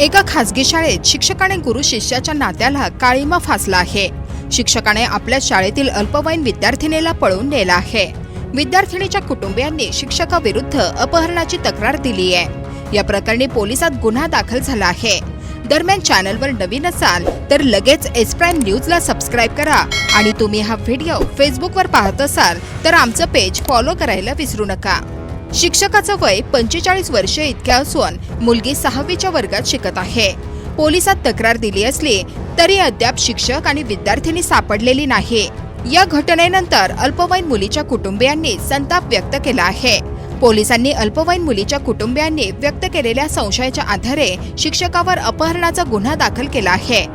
एका खासगी शाळेत शिक्षकाने गुरु शिष्याच्या नात्याला काळीमा फासला आहे. शिक्षकाने आपल्या शाळेतील अल्पवयीन विद्यार्थिनीला पळवून नेला आहे. विद्यार्थिनीच्या कुटुंबियांनी शिक्षकाविरुद्ध अपहरणाची तक्रार दिली आहे. या प्रकरणी पोलिसात गुन्हा दाखल झाला आहे. दरम्यान चॅनलवर नवीन असाल तर लगेच एस प्राईम न्यूजला सबस्क्राईब करा आणि तुम्ही हा व्हिडिओ फेसबुकवर पाहत असाल तर आमचं पेज फॉलो करायला विसरू नका. शिक्षकाचं वय पंचेचाळीस वर्ष इतके असून मुलगी सहावीच्या वर्गात शिकत आहे. पोलिसात तक्रार दिली असली तरी अद्याप शिक्षक आणि विद्यार्थिनी सापडलेली नाही. या घटनेनंतर अल्पवयीन मुलीच्या कुटुंबियांनी संताप व्यक्त केला आहे. पोलिसांनी अल्पवयीन मुलीच्या कुटुंबियांनी व्यक्त केलेल्या संशयाच्या आधारे शिक्षकावर अपहरणाचा गुन्हा दाखल केला आहे.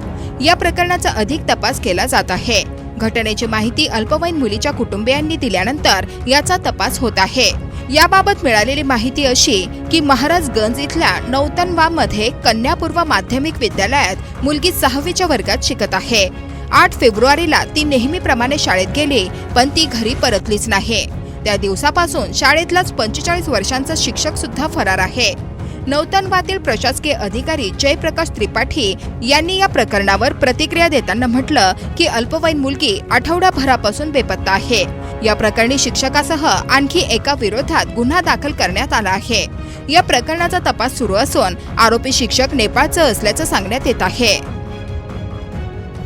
या प्रकरणाचा अधिक तपास केला जात आहे. घटनेची माहिती अल्पवयीन मुलीच्या कुटुंबियांनी दिल्यानंतर याचा तपास होत आहे. याबाबत मिळालेली माहिती अशी की महाराजगंज इथल्या नौतनवामध्ये कन्यापूर्व माध्यमिक विद्यालयात मुलगी सहावीच्या वर्गात शिकत आहे. आठ फेब्रुवारीला ती नेहमीप्रमाणे शाळेत गेली पण ती घरी परतलीच नाही. त्या दिवसापासून शाळेतलाच पंचेचाळीस वर्षांचा शिक्षक सुद्धा फरार आहे. नौतनवातील प्रशासकीय अधिकारी जयप्रकाश त्रिपाठी यांनी या प्रकरणावर प्रतिक्रिया देताना म्हटलं की अल्पवयीन मुलगी आठवड्याभरापासून बेपत्ता आहे. या प्रकरणी शिक्षकासह आणखी एका विरोधात गुन्हा दाखल करण्यात आला आहे. या प्रकरणाचा तपास सुरू असून आरोपी शिक्षक नेपाळचं असल्याचं सांगण्यात येत आहे.